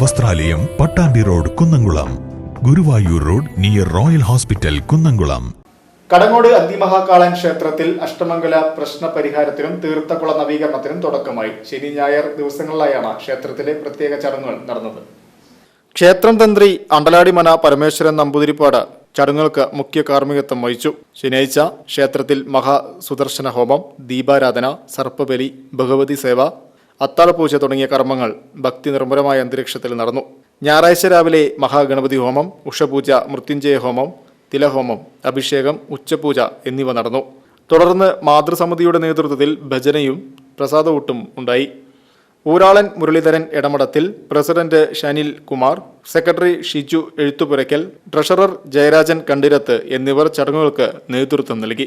വസ്ത്രാലയം Pattambi road Kunnamkulam. Guruvayur road near royal hospital Kunnamkulam. Kadangode അതിമഹാകാളൻ ക്ഷേത്രത്തിൽ അഷ്ടമംഗല പ്രശ്ന പരിഹാരത്തിനും തീർത്ഥകുള നവീകരണത്തിനും തുടക്കമായി. ശനി ഞായർ ദിവസങ്ങളിലായാണ് ക്ഷേത്രത്തിലെ പ്രത്യേക ചടങ്ങുകൾ നടന്നത്. ക്ഷേത്രം തന്ത്രി അണ്ടലാടിമന പരമേശ്വരൻ നമ്പൂതിരിപ്പാട് ചടങ്ങുകൾക്ക് മുഖ്യ കാർമ്മികത്വം വഹിച്ചു. ശനിയാഴ്ച ക്ഷേത്രത്തിൽ മഹാസുദർശന ഹോമം ദീപാരാധന സർപ്പബലി ഭഗവതി സേവ അത്താഴപൂജ തുടങ്ങിയ കർമ്മങ്ങൾ ഭക്തി നിർമ്മലമായ അന്തരീക്ഷത്തിൽ നടന്നു. ഞായറാഴ്ച രാവിലെ മഹാഗണപതി ഹോമം ഉഷപൂജ മൃത്യുഞ്ജയ ഹോമം തിലഹോമം അഭിഷേകം ഉച്ചപൂജ എന്നിവ നടന്നു. തുടർന്ന് മാതൃസമിതിയുടെ നേതൃത്വത്തിൽ ഭജനയും പ്രസാദവൂട്ടും ഉണ്ടായി. ഊരാളൻ Muraleedharan ഇടമടത്തിൽ president Shanil Kumar secretary Shiju Ezhuthupurakkal treasurer Jayarajan Kandirath എന്നിവർ ചടങ്ങുകൾക്ക് നേതൃത്വം നൽകി.